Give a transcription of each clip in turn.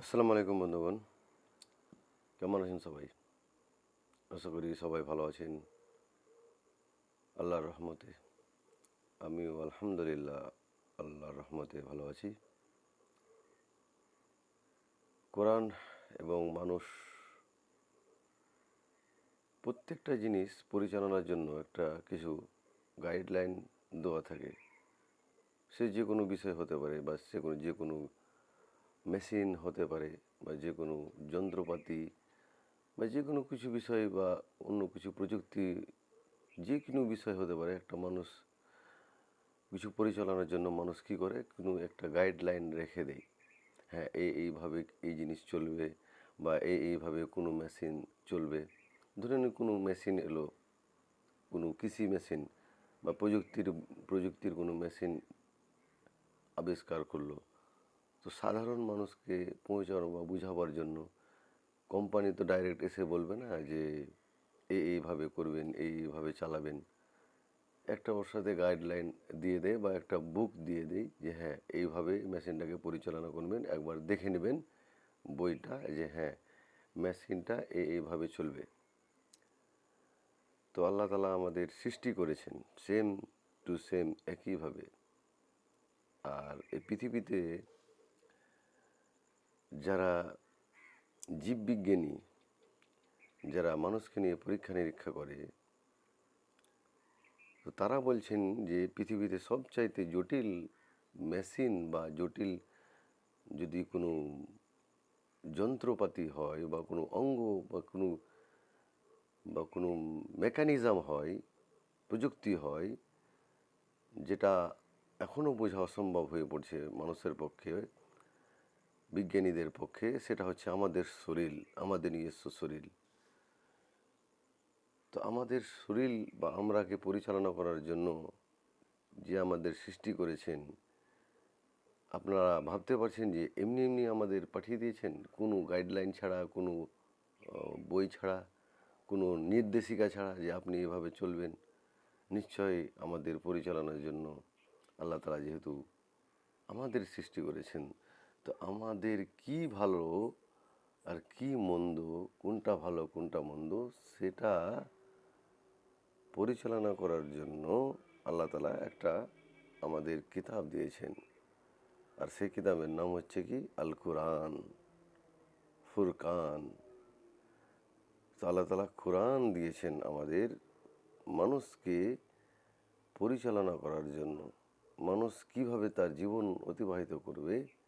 আসসালামু আলাইকুম বন্ধুগণ। কেমন আছেন সবাই? আশা করি সবাই ভালো আছেন। আল্লাহর রহমতে। আমিও আলহামদুলিল্লাহ আল্লাহর রহমতে ভালো আছি। কোরআন এবং মানুষ প্রত্যেকটা জিনিস পরিচালনার জন্য একটা কিছু গাইডলাইন দেওয়া থাকে। সে যে কোনো বিষয় হতে পারে বা সে কোনো যে কোনো মেশিন হতে পারে বা যে কোনো যন্ত্রপাতি বা যে কোনো কিছু বিষয় বা অন্য কিছু প্রযুক্তি, যে কোনো বিষয় হতে পারে। একটা মানুষ কিছু পরিচালনার জন্য মানুষ কী করে? কোনো একটা গাইডলাইন রেখে দেয়। হ্যাঁ এই এইভাবে এই জিনিস চলবে বা এই এইভাবে কোনো মেশিন চলবে। ধরে নিন কোনো মেশিন এলো, কোনো কৃষি মেশিন বা প্রযুক্তির প্রযুক্তির কোনো মেশিন আবিষ্কার করল। তো সাধারণ মানুষকে পৌঁছানো বা বোঝাবার জন্য কোম্পানি তো ডাইরেক্ট এসে বলবে না যে এই এইভাবে করবেন, এই এইভাবে চালাবেন। একটা ওর সাথে গাইডলাইন দিয়ে দেয় বা একটা বুক দিয়ে দেয় যে হ্যাঁ এইভাবে মেশিনটাকে পরিচালনা করবেন। একবার দেখে নেবেন বইটা যে হ্যাঁ মেশিনটা এই এইভাবে চলবে। তো আল্লাহ তালা আমাদের সৃষ্টি করেছেন সেম টু সেম একইভাবে। আর এই পৃথিবীতে যারা জীববিজ্ঞানী, যারা মানুষকে নিয়ে পরীক্ষা নিরীক্ষা করে, তো তারা বলছেন যে পৃথিবীতে সবচাইতে জটিল মেশিন বা জটিল যদি কোনো যন্ত্রপাতি হয় বা কোনো অঙ্গ বা কোনো বা কোনো মেকানিজম হয়, প্রযুক্তি হয়, যেটা এখনও বোঝা অসম্ভব হয়ে পড়ছে মানুষের পক্ষে বিজ্ঞানীদের পক্ষে সেটা হচ্ছে আমাদের শরীর, আমাদের নিজস্ব শরীর। তো আমাদের শরীর বা আমরাকে পরিচালনা করার জন্য যে আমাদের সৃষ্টি করেছেন, আপনারা ভাবতে পারছেন যে এমনি এমনি আমাদের পাঠিয়ে দিয়েছেন? কোনো গাইডলাইন ছাড়া, কোনো বই ছাড়া, কোনো নির্দেশিকা ছাড়া যে আপনি এভাবে চলবেন? নিশ্চয়ই আমাদের পরিচালনার জন্য আল্লাহ তালা যেহেতু আমাদের সৃষ্টি করেছেন তো আমাদের কি ভালো আর কি মন্দ, কোনটা ভালো, কোনটা মন্দ, সেটা পরিচালনা করার জন্য আল্লাহ তালা একটা আমাদের কিতাব দিয়েছেন। আর সেই কিতাবের নাম হচ্ছে কি? আল কোরআন ফুরকান। তো আল্লাহ তালা কোরআন দিয়েছেন আমাদের মানুষকে পরিচালনা করার জন্য। মানুষ কীভাবে তার জীবন অতিবাহিত করবে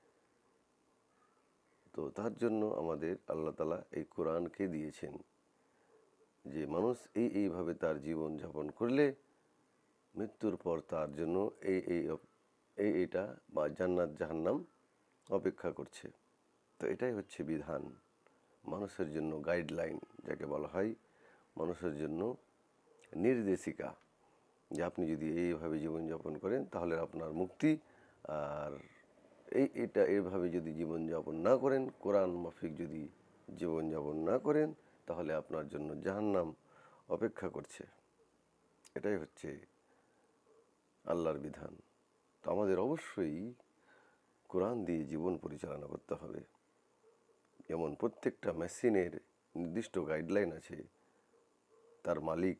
তো তার জন্য আমাদের আল্লাহ তালা এই কোরআনকে দিয়েছেন যে মানুষ এই এইভাবে তার জীবন যাপন করলে মৃত্যুর পর তার জন্য এই এই এই এইটা বা জান্নাত জাহান্নাম অপেক্ষা করছে। তো এটাই হচ্ছে বিধান। মানুষের জন্য গাইডলাইন যাকে বলা হয়, মানুষের জন্য নির্দেশিকা যে আপনি যদি এইভাবে জীবনযাপন করেন তাহলে আপনার মুক্তি আর এই, এটা এইভাবে যদি জীবনযাপন না করেন, কোরআন মাফিক যদি জীবনযাপন না করেন, তাহলে আপনার জন্য জাহান্নাম অপেক্ষা করছে। এটাই হচ্ছে আল্লাহর বিধান। তো আমাদের অবশ্যই কোরআন দিয়ে জীবন পরিচালনা করতে হবে। যেমন প্রত্যেকটা মেশিনের নির্দিষ্ট গাইডলাইন আছে। তার মালিক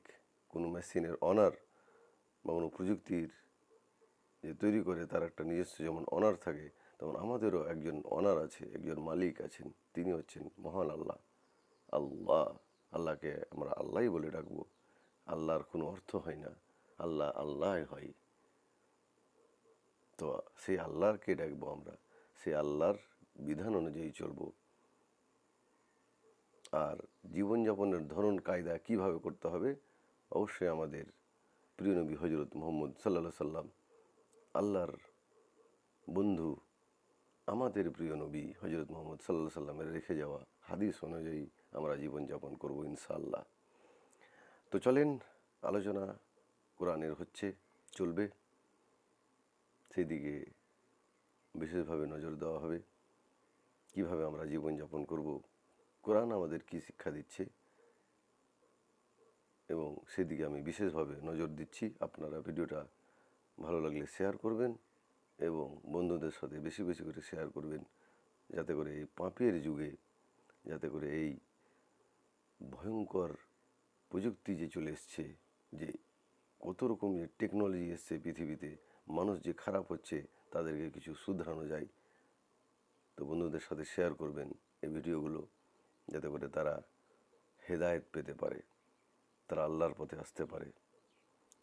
কোনো মেশিনের অনার বা কোনো প্রযুক্তির যে তৈরি করে তার একটা নিজস্ব যেমন অনার থাকে তেমন আমাদেরও একজন অনার আছে, একজন মালিক আছেন, তিনি হচ্ছেন মহান আল্লাহ। আল্লাহ, আল্লাহকে আমরা আল্লাহই বলে ডাকবো। আল্লাহর কোনো অর্থ হয় না। আল্লাহ আল্লাহ হয়। তো সেই আল্লাহকে ডাকবো আমরা। সেই আল্লাহর বিধান অনুযায়ী চলব। আর জীবনযাপনের ধরন, কায়দা কীভাবে করতে হবে? অবশ্যই আমাদের প্রিয় নবী হজরত মোহাম্মদ সাল্লা সাল্লাম আল্লাহর বন্ধু আমাদের প্রিয় নবী হজরত মোহাম্মদ সাল্লাহ সাল্লামের রেখে যাওয়া হাদিস অনুযায়ী আমরা জীবনযাপন করব ইনশাআল্লাহ। তো চলেন আলোচনা কোরআনের হচ্ছে, চলবে। সেই দিকে বিশেষভাবে নজর দেওয়া হবে। কীভাবে আমরা জীবনযাপন করব? কোরআন আমাদের কি শিক্ষা দিচ্ছে? এবং সেদিকে আমি বিশেষভাবে নজর দিচ্ছি। আপনারা ভিডিওটা ভালো লাগলে শেয়ার করবেন। এবং বন্ধুদের সাথে বেশি বেশি করে শেয়ার করবেন, যাতে করে এই পাপের যুগে, যাতে করে এই ভয়ঙ্কর প্রযুক্তি যে চলে এসছে, যে কত রকম যে টেকনোলজি এসছে পৃথিবীতে, মানুষ যে খারাপ হচ্ছে তাদেরকে কিছু শুধরানো যায়। তো বন্ধুদের সাথে শেয়ার করবেন এই ভিডিওগুলো, যাতে করে তারা হেদায়েত পেতে পারে, তারা আল্লাহর পথে আসতে পারে।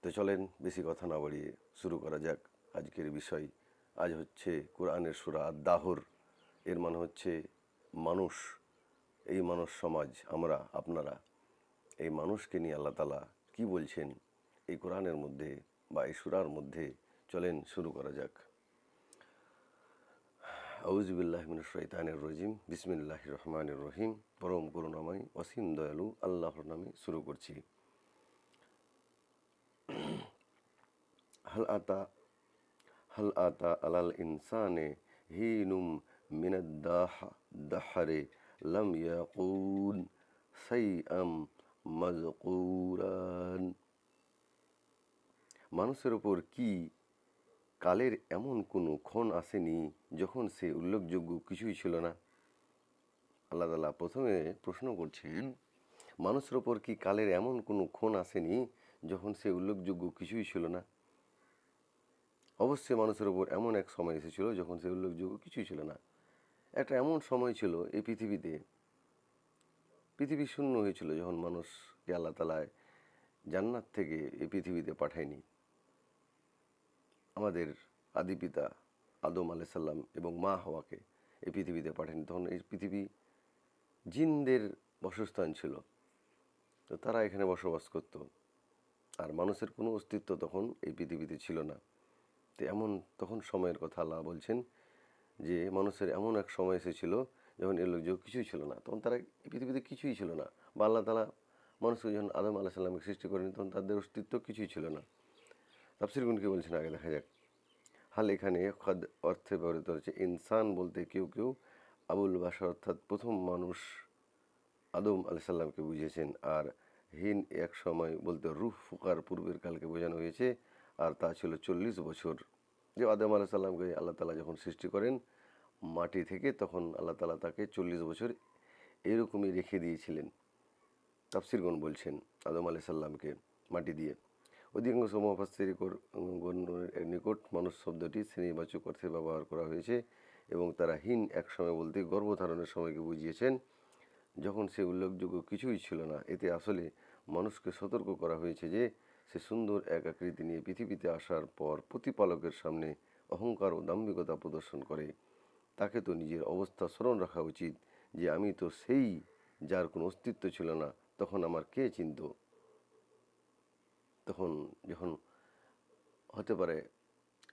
তো চলেন, বেশি কথা না বাড়িয়ে শুরু করা যাক আজকের বিষয়। আজ হচ্ছে কোরআনের সুরা দাহর এর মানে হচ্ছে মানুষ। এই মানুষ সমাজ, আমরা, আপনারা, এই মানুষকে নিয়ে আল্লাহ তালা কী বলছেন? এই কোরআনের মধ্যে বা এই সুরার মধ্যে চলেন, শুরু করা যাক। আউজবিল্লাহ শৈতানের রজিম। বিসমিল্লাহ রহমানের রহিম। পরম করুণাময়, অসীম দয়ালু, আল্লাহর নামে শুরু করছি। হাল আতা হাল আতা আলাল ইনসানে হিনুম মিনাদ্দাহ দাহারে লাম ইয়াকুন সাইআম মাজকুরান মানুষের ওপর কি কালের এমন কোনো ক্ষণ আসেনি যখন সে উল্লেখযোগ্য কিছুই ছিল না? আল্লাহ তালা প্রথমে প্রশ্ন করছেন, মানুষের ওপর কি কালের এমন কোনো ক্ষণ আসেনি যখন সে উল্লেখযোগ্য কিছুই ছিল না? অবশ্যই মানুষের ওপর এমন এক সময় এসেছিল যখন সে উল্লেখযোগ্য কিছুই ছিল না। একটা এমন সময় ছিল এই পৃথিবীতে। পৃথিবী শূন্য হয়েছিল যখন মানুষকে আল্লাহ তালায় জান্নাত থেকে এই পৃথিবীতে পাঠায়নি। আমাদের আদি পিতা আদম আলাইসাল্লাম এবং মা হওয়াকে এই পৃথিবীতে পাঠায়নি। তখন এই পৃথিবী জিনদের বাসস্থান ছিল। তো তারা এখানে বসবাস করত। আর মানুষের কোনো অস্তিত্ব তখন এই পৃথিবীতে ছিল না। তো এমন তখন সময়ের কথা আল্লাহ বলছেন যে মানুষের এমন এক সময় এসেছিল যখন এর লোক কিছুই ছিল না। তখন তারা পৃথিবীতে কিছুই ছিল না। বা আল্লাহ তালা মানুষকে যখন আদম আল্লাহ সাল্লামকে সৃষ্টি করেন তখন তাদের অস্তিত্ব কিছুই ছিল না। তাফসির গুনকে বলছেন, আগে দেখা যাক। হাল এখানে খদ অর্থে ব্যবহৃত হচ্ছে, ইনসান বলতে কেউ কেউ আবুল বাসা অর্থাৎ প্রথম মানুষ আদম আলি সাল্লামকে বুঝিয়েছেন আর হিন এক সময় বলতে রুহ ফুকার পূর্বের কালকে বোঝানো হয়েছে আর তা ছিল চল্লিশ বছর। যে আদম আলাহ সাল্লামকে আল্লাহ তালা যখন সৃষ্টি করেন মাটি থেকে, তখন আল্লাহ তালা তাকে চল্লিশ বছর এরকমই রেখে দিয়েছিলেন। তাফসিরগণ বলছেন আদম আলি সাল্লামকে মাটি দিয়ে। অধিকাংশ মহাফাস্তির নিকট মানুষ শব্দটি শ্রেণীবাচক অর্থে ব্যবহার করা হয়েছে এবং তারা হীন এক সময় বলতে গর্ভধারণের সময়কে বুঝিয়েছেন। যখন সে উল্লেখযোগ্য কিছুই ছিল না, এতে আসলে মানুষকে সতর্ক করা হয়েছে যে সে সুন্দর এক আকৃতি নিয়ে পৃথিবীতে আসার পর প্রতিপালকের সামনে অহংকার ও দাম্ভিকতা প্রদর্শন করে। তাকে তো নিজের অবস্থা স্মরণ রাখা উচিত যে আমি তো সেই যার কোনো অস্তিত্ব ছিল না, তখন আমার কে চিনত? তখন যখন হতে পারে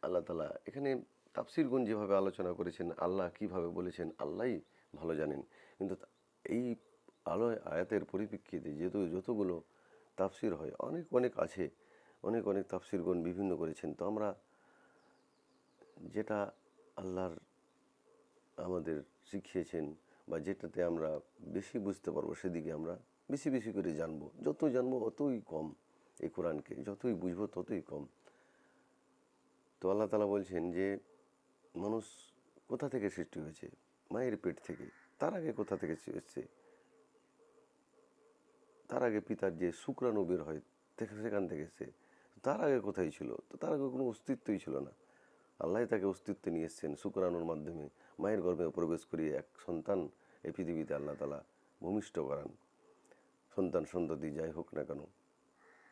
আল্লাহ তালা এখানে তাফসিরগুন যেভাবে আলোচনা করেছেন, আল্লাহ কীভাবে বলেছেন, আল্লাহই ভালো জানেন। কিন্তু এই আলোয়, আয়াতের পরিপ্রেক্ষিতে যেহেতু যতগুলো তাফসির হয়। অনেক অনেক আছে, অনেক অনেক তাফসিরগুন বিভিন্ন করেছেন। তো আমরা যেটা আল্লাহর আমাদের শিখিয়েছেন বা যেটাতে আমরা বেশি বুঝতে পারব, সেদিকে আমরা বেশি বেশি করে জানব। যত জানব, অতই কম এই কোরআনকে, যতই বুঝব, ততই কম। তো আল্লাহ তালা বলছেন যে, মানুষ কোথা থেকে সৃষ্টি হয়েছে? মায়ের পেট থেকে। তার আগে কোথা থেকে এসছে তার আগে পিতার যে শুক্রাণু বের হয় সেখান থেকে এসছে তার আগে কোথায় ছিল? তো তার আগে কোনো অস্তিত্বই ছিল না। আল্লাহ তাকে অস্তিত্বে নিয়ে এসছেন শুক্রাণুর মাধ্যমে। মায়ের গর্ভে প্রবেশ করিয়ে এক সন্তান এই পৃথিবীতে আল্লাহ তালা ভূমিষ্ঠ করান। সন্তান সন্ততি যাই হোক না কেন।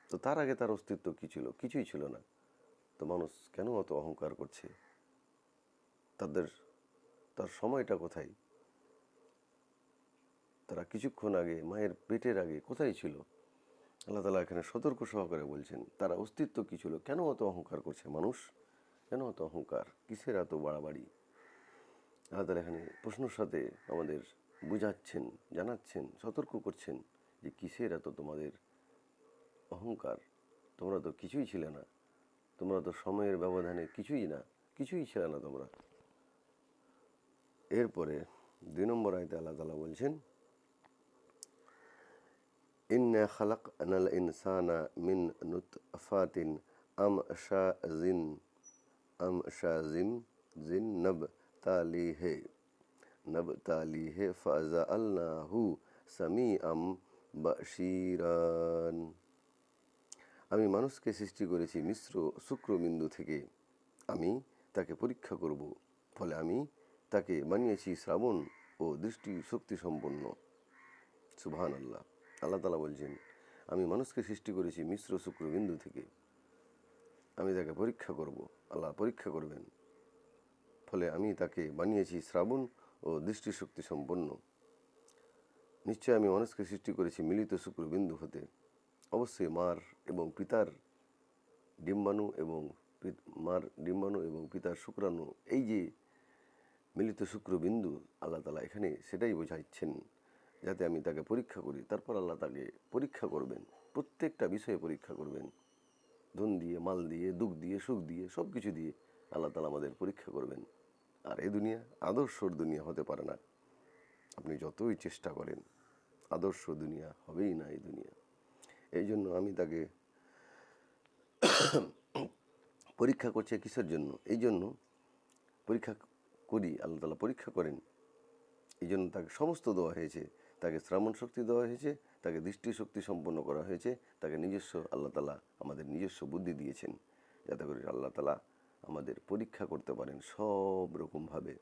তো তার আগে তার অস্তিত্ব কী ছিল? কিছুই ছিল না। তো মানুষ কেন অত অহংকার করছে? তাদের, তার সময়টা কোথায়? তারা কিছুক্ষণ আগে মায়ের পেটের আগে কোথায় ছিল? আল্লাহ তালা এখানে সতর্ক সহকারে বলছেন, তারা অস্তিত্ব কী ছিল? কেন অত অহংকার করছে মানুষ? কেন অত অহংকার? কিসের এত বাড়াবাড়ি? আল্লাহ তালা এখানে প্রশ্নর সাথে আমাদের বুঝাচ্ছেন, জানাচ্ছেন, সতর্ক করছেন যে কিসের এত তোমাদের অহংকার? তোমরা তো কিছুই ছিলে না। তোমরা তো সময়ের ব্যবধানে কিছুই না, কিছুই ছিলে না তোমরা। এরপরে দুই নম্বর আয়তে আল্লাহ তালা বলছেন ইন্না খালাক আনাল ইনসানা মিন নুতফাতিন আম জিন আম জিন জিন নব তালি হে নাবতালিহে ফাজা আল্লাহু সামি আম বাশিরান আমি মানুষকে সৃষ্টি করেছি মিশ্র শুক্রবিন্দু থেকে। আমি তাকে পরীক্ষা করব। ফলে আমি তাকে বানিয়েছি শ্রাবণ ও দৃষ্টি শক্তি সম্পন্ন। সুবহান আল্লাহ আল্লাহ তালা বলছেন, আমি মানুষকে সৃষ্টি করেছি মিশ্র শুক্রবিন্দু থেকে। আমি তাকে পরীক্ষা করব, আল্লাহ পরীক্ষা করবেন। ফলে আমি তাকে বানিয়েছি শ্রাবণ ও দৃষ্টিশক্তি সম্পন্ন। নিশ্চয় আমি মানুষকে সৃষ্টি করেছি মিলিত শুক্রবিন্দু হতে। অবশ্যই মার এবং পিতার ডিম্বাণু এবং মার ডিম্বাণু এবং পিতার শুক্রাণু, এই যে মিলিত শুক্রবিন্দু আল্লাহ তালা এখানে সেটাই বোঝাচ্ছেন। যাতে আমি তাকে পরীক্ষা করি। তারপর আল্লাহ তাকে পরীক্ষা করবেন। প্রত্যেকটা বিষয়ে পরীক্ষা করবেন। ধন দিয়ে, মাল দিয়ে দুঃখ দিয়ে, সুখ দিয়ে সব কিছু দিয়ে আল্লাহ তালা আমাদের পরীক্ষা করবেন। আর এ দুনিয়া আদর্শর দুনিয়া হতে পারে না। আপনি যতই চেষ্টা করেন, আদর্শ দুনিয়া হবেই না এই দুনিয়া। এই জন্য আমি তাকে পরীক্ষা করছে কিসের জন্য? এই জন্য পরীক্ষা করি, আল্লাহ তালা পরীক্ষা করেন। এই জন্য তাকে সমস্ত দেওয়া হয়েছে। তাকে শ্রাবণ শক্তি দেওয়া হয়েছে, তাকে দৃষ্টি শক্তি সম্পন্ন করা হয়েছে, তাকে নিজস্ব আল্লাহ তালা আমাদের নিজস্ব বুদ্ধি দিয়েছেন, যাতে করে আল্লাহ তালা আমাদের পরীক্ষা করতে পারেন সব রকমভাবে।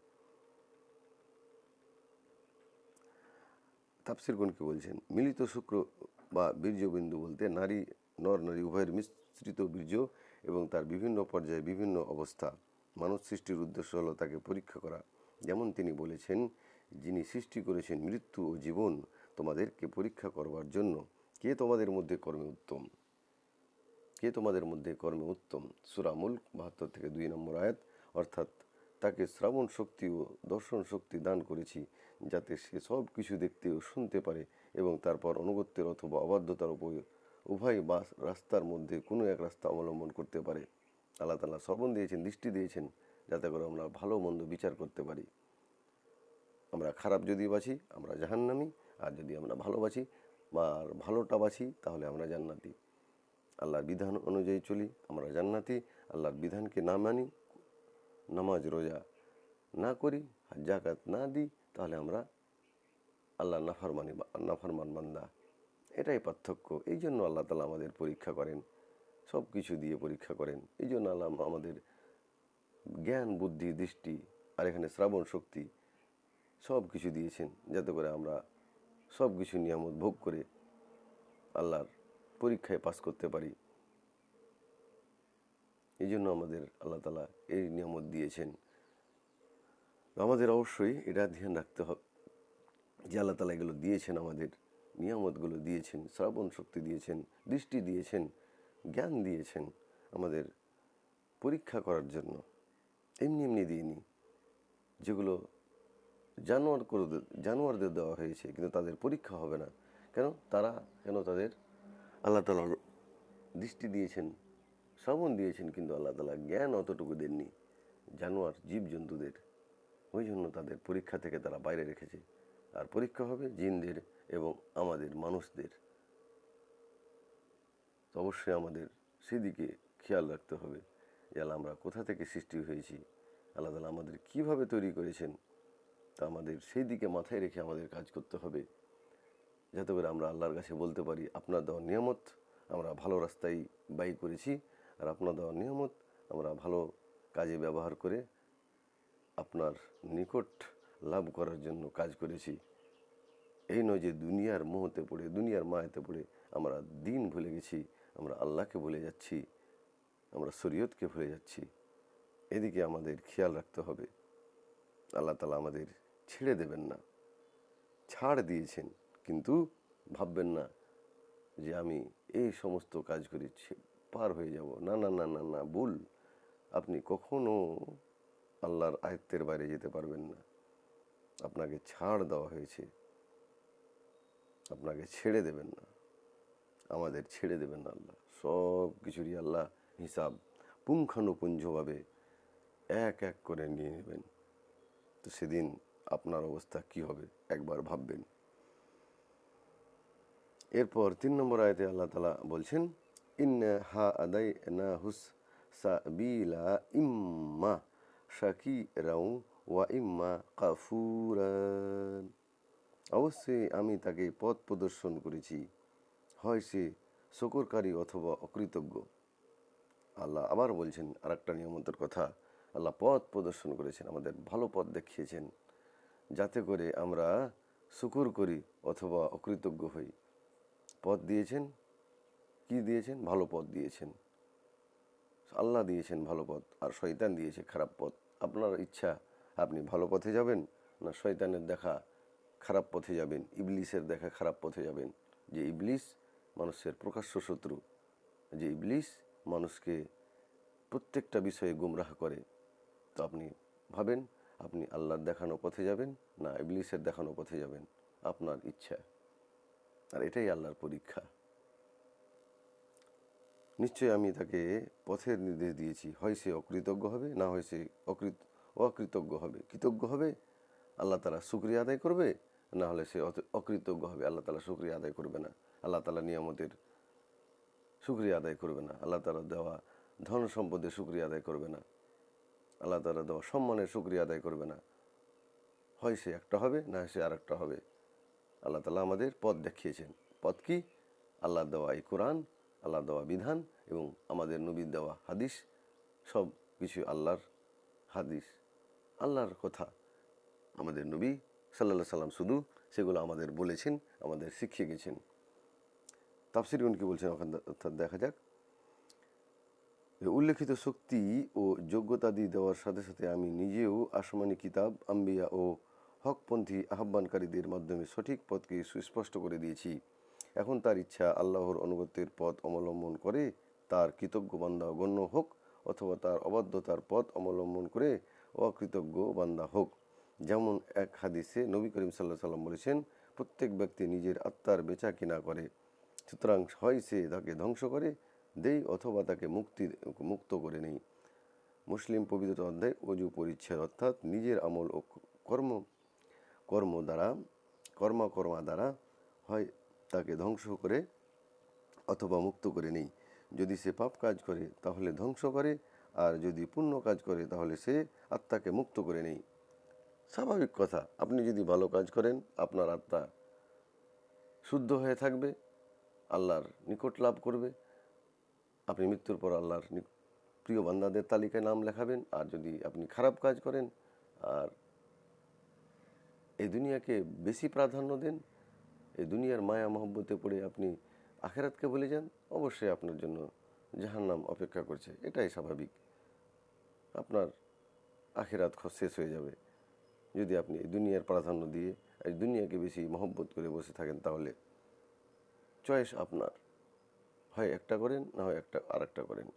তাপসির কি বলছেন, মিলিত শুক্র বা বীর্যবিন্দু বলতে নারী, নর, নারী, উভয়ের মিশ্রিত বীর্য এবং তার বিভিন্ন পর্যায়ে বিভিন্ন অবস্থা। মানুষ সৃষ্টির উদ্দেশ্য হলো তাকে পরীক্ষা করা। যেমন তিনি বলেছেন যিনি সৃষ্টি করেছেন মৃত্যু ও জীবন তোমাদেরকে পরীক্ষা করবার জন্য, কে তোমাদের মধ্যে কর্মে উত্তম? কে তোমাদের মধ্যে কর্মে উত্তম? সুরামুল বাহাত্তর থেকে দুই নম্বর আয়াত, অর্থাৎ তাকে শ্রাবণ শক্তি ও দর্শন শক্তি দান করেছি যাতে সে সব কিছু দেখতে ও শুনতে পারে এবং তারপর অনুগত্যের অথবা অবাধ্যতার উপর উভয় বাস রাস্তার মধ্যে কোনো এক রাস্তা অবলম্বন করতে পারে। আল্লাহ তালা শ্রবণ দিয়েছেন, দৃষ্টি দিয়েছেন যাতে করে আমরা ভালো মন্দ বিচার করতে পারি। আমরা খারাপ যদি বাছি আমরা জাহান্নামি, আর যদি আমরা ভালো বাছি বা ভালোটা বাছি তাহলে আমরা জান্নাতি। আল্লাহর বিধান অনুযায়ী চলি, আমরা জান্নাতি। আল্লাহর বিধানকে না মানি, নামাজ, রোজা না করি, আর জাকাত না দিই, তাহলে আমরা আল্লাহ নাফরমানি নাফরমান বান্দা। এটাই পার্থক্য। এই জন্য আল্লাহ তালা আমাদের পরীক্ষা করেন, সব কিছু দিয়ে পরীক্ষা করেন। এই জন্য আল্লাহ আমাদের জ্ঞান, বুদ্ধি, দৃষ্টি, আর এখানে শ্রাবণ শক্তি সব কিছু দিয়েছেন যাতে করে আমরা সব কিছু নিয়ামত ভোগ করে আল্লাহর পরীক্ষায় পাস করতে পারি। এই জন্য আমাদের আল্লাহ তালা এই নিয়ামত দিয়েছেন। আমাদের অবশ্যই এটা ধ্যান রাখতে হবে যে আল্লাহ তালা এগুলো দিয়েছেন আমাদের, নিয়ামতগুলো দিয়েছেন, শ্রাবণ শক্তি দিয়েছেন, দৃষ্টি দিয়েছেন, জ্ঞান দিয়েছেন আমাদের পরীক্ষা করার জন্য। এমনি এমনি দিইনি। যেগুলো জানোয়ার করে জানোয়ারদের দেওয়া হয়েছে, কিন্তু তাদের পরীক্ষা হবে না। কেন? তারা কেন তাদের আল্লাহ তালা দৃষ্টি দিয়েছেন, শ্রবণ দিয়েছেন, কিন্তু আল্লাহ তালা জ্ঞান অতটুকু দেননি জানোয়ার জীবজন্তুদের। ওই জন্য তাদের পরীক্ষা থেকে তারা বাইরে রেখেছে। আর পরীক্ষা হবে জিনদের এবং আমাদের মানুষদের। তো অবশ্যই আমাদের সেদিকে খেয়াল রাখতে হবে। যে আমরা কোথা থেকে সৃষ্টি হয়েছি? আল্লাহ তালা আমাদের কীভাবে তৈরি করেছেন? তা আমাদের সেই দিকে মাথায় রেখে আমাদের কাজ করতে হবে। যাতে করে আমরা আল্লাহর কাছে বলতে পারি, আপনার দেওয়া নিয়ামত, আমরা ভালো রাস্তায় ব্যয় করেছি, আর আপনার দেওয়া নিয়ামত, আমরা ভালো কাজে ব্যবহার করে আপনার নিকট লাভ করার জন্য কাজ করেছি। এই নয় যে দুনিয়ার মোহতে পড়ে, দুনিয়ার মায়াতে পড়ে আমরা দিন ভুলে গেছি, আমরা আল্লাহকে ভুলে যাচ্ছি, আমরা শরীয়তকে ভুলে যাচ্ছি। এদিকে আমাদের খেয়াল রাখতে হবে। আল্লাহ তালা আমাদের ছেড়ে দেবেন না। ছাড় দিয়েছেন, কিন্তু ভাববেন না যে আমি এই সমস্ত কাজ করি পার হয়ে যাব। না না না না না, ভুল। আপনি কখনো আল্লাহর আয়ত্তের বাইরে যেতে পারবেন না। আপনাকে ছাড় দেওয়া হয়েছে। আপনাকে ছেড়ে দেবেন না। আমাদের ছেড়ে দেবেন না আল্লাহ। সব কিছুরই আল্লাহ হিসাব পুঙ্খানুপুঞ্জভাবে এক এক করে নিয়ে নেবেন। তো সেদিন আপনার অবস্থা কি হবে? একবার ভাববেন। এরপর তিন নম্বর আয়তে আল্লাহ তালা বলছেন ইন হা আদাই না হুস সাবিলা ইম্মা শাকি রাউ ওয়া ইম্মা কাফুরান। অবশ্যই আমি তাকে পথ প্রদর্শন করেছি। হয় সে শকরকারী অথবা অকৃতজ্ঞ। আল্লাহ আবার বলছেন আর একটা নিয়মতের কথা। আল্লাহ পথ প্রদর্শন করেছেন, আমাদের ভালো পথ দেখিয়েছেন। যাতে করে আমরা শুকুর করি অথবা অকৃতজ্ঞ হই। পথ দিয়েছেন? কি দিয়েছেন? ভালো পথ দিয়েছেন। আল্লাহ দিয়েছেন ভালো পথ, আর শয়তান দিয়েছে খারাপ পথ। আপনার ইচ্ছা, আপনি ভালো পথে যাবেন না শয়তানের দেখা খারাপ পথে যাবেন? ইবলিসের দেখা খারাপ পথে যাবেন? যে ইবলিস মানুষের প্রকাশ্য শত্রু, যে ইবলিস মানুষকে প্রত্যেকটা বিষয়ে গুমরাহ করে। তো আপনি ভাবেন আপনি আল্লাহর দেখানো পথে যাবেন, না ইবলিসের দেখানো পথে যাবেন, আপনার ইচ্ছা। আর এটাই আল্লাহর পরীক্ষা। নিশ্চয়ই আমি তাকে পথের নির্দেশ দিয়েছি, হয় সে অকৃতজ্ঞ হবে, না হয় সে অকৃত, অকৃতজ্ঞ হবে। কৃতজ্ঞ হবে, আল্লাহ তালা শুক্রিয়া আদায় করবে, না হলে সে অকৃতজ্ঞ হবে, আল্লাহ তালা শুক্রিয়া আদায় করবে না। আল্লাহ তালা নিয়ামতের শুক্রিয়া আদায় করবে না, আল্লাহ তালা দেওয়া ধন সম্পদের শুক্রিয়া আদায় করবে না। আল্লাহ তালা দেওয়া সম্মানের শুক্রিয়া আদায় করবে না। হয় সে একটা হবে, না সে আর একটা হবে। আল্লাহ তালা আমাদের পথ দেখিয়েছেন। পথ কি? আল্লাহ দেওয়া এই কোরআন, আল্লাহ দেওয়া বিধান এবং আমাদের নবীর দেওয়া হাদিস। সব কিছু আল্লাহর হাদিস। আল্লাহর কথা। আমাদের নবী সাল্লাহ সাল্লাম শুধু সেগুলো আমাদের বলেছেন, আমাদের শিখিয়ে গেছেন। তাফসির কি বলছেন? ওখানে দেখা যাক। উল্লেখিত শক্তি ও যোগ্যতাদি দেওয়ার সাথে সাথে আমি নিজেও আসমানি কিতাব, আম্বিয়া ও হকপন্থী আহ্বানকারীদের মাধ্যমে সঠিক পথকে সুস্পষ্ট করে দিয়েছি। এখন তার ইচ্ছা আল্লাহর অনুগত্যের পথ অবলম্বন করে তার কৃতজ্ঞ বান্দা গণ্য হোক অথবা তার অবাধ্যতার পথ অবলম্বন করে অকৃতজ্ঞ বান্দা হোক। যেমন এক হাদিসে নবী করিম সাল্লাহ সাল্লাম বলেছেন, প্রত্যেক ব্যক্তি নিজের আত্মার বেচা কিনা করে, সুতরাং হয় সে তাকে ধ্বংস করে দেই অথবা তাকে মুক্তি মুক্ত করে নেই। মুসলিম পবিত্র অধ্যায়, অজু পরিচ্ছেদ অর্থাৎ নিজের আমল ও কর্ম কর্ম দ্বারা, কর্মকর্মা দ্বারা হয় তাকে ধ্বংস করে অথবা মুক্ত করে নেই। যদি সে পাপ কাজ করে, তাহলে ধ্বংস করে, আর যদি পুণ্য কাজ করে, তাহলে সে আত্মাকে মুক্ত করে নেই। স্বাভাবিক কথা, আপনি যদি ভালো কাজ করেন, আপনার আত্মা শুদ্ধ হয়ে থাকবে, আল্লাহর নিকট লাভ করবে আপনি মৃত্যুর পর আল্লাহর প্রিয় বান্দাদের তালিকায় নাম লেখাবেন, আর যদি আপনি খারাপ কাজ করেন, আর এই দুনিয়াকে বেশি প্রাধান্য দেন, এই দুনিয়ার মায়া মহব্বতে পড়ে আপনি আখেরাতকে ভুলে যান, অবশ্যই আপনার জন্য জাহান্নাম অপেক্ষা করছে। এটাই স্বাভাবিক। আপনার আখেরাত শেষ হয়ে যাবে। যদি আপনি এই দুনিয়ার প্রাধান্য দিয়ে, এই দুনিয়াকে বেশি মহব্বত করে বসে থাকেন, তাহলে চয়েস আপনার। হয় একটা করেন, না হয় একটা আর একটা করেন।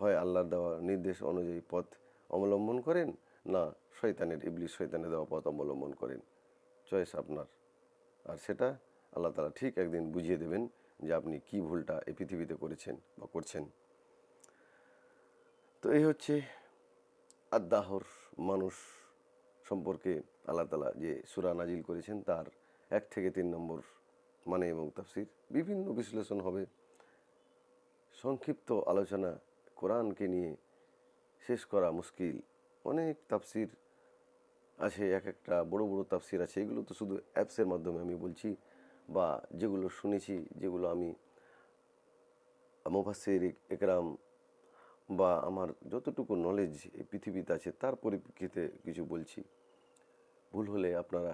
হয় আল্লাহর দেওয়া নির্দেশ অনুযায়ী পথ অবলম্বন করেন, না শয়তানের, ইবলিশ শয়তানের দেওয়া পথ অবলম্বন করেন। চয়েস আপনার। আর সেটা আল্লাহ তালা ঠিক একদিন বুঝিয়ে দেবেন যে আপনি কি ভুলটা এই পৃথিবীতে করেছেন বা করছেন। তো এই হচ্ছে আদাহর মানুষ সম্পর্কে আল্লাহ তালা যে সুরা নাজিল করেছেন, তার এক থেকে তিন নম্বর মানে এবং তাফসির। বিভিন্ন বিশ্লেষণ হবে। সংক্ষিপ্ত আলোচনা কোরআনকে নিয়ে শেষ করা মুশকিল। অনেক তাফসির আছে, এক একটা বড় বড় তাফসির আছে। এগুলো তো শুধু অ্যাপসের মাধ্যমে আমি বলছি বা যেগুলো শুনেছি, যেগুলো আমি মুফাসির একরাম বা আমার যতটুকু নলেজ এই পৃথিবীতে আছে, তার পরিপ্রেক্ষিতে কিছু বলছি। ভুল হলে আপনারা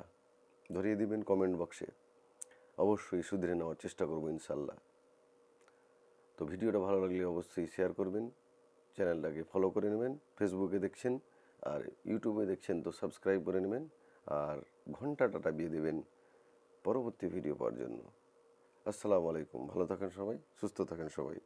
ধরিয়ে দিবেন কমেন্ট বক্সে অবশ্যই শুধরে নেওয়ার চেষ্টা করব ইনশাল্লাহ তো ভিডিওটা ভালো লাগলে অবশ্যই শেয়ার করবেন চ্যানেলটাকে ফলো করে নেবেন ফেসবুকে দেখছেন আর ইউটিউবে দেখছেন তো সাবস্ক্রাইব করে নেবেন আর ঘন্টাটা টাপিয়ে দেবেন পরবর্তী ভিডিও পাওয়ার জন্য। আসসালামু আলাইকুম, ভালো থাকেন সবাই, সুস্থ থাকেন সবাই।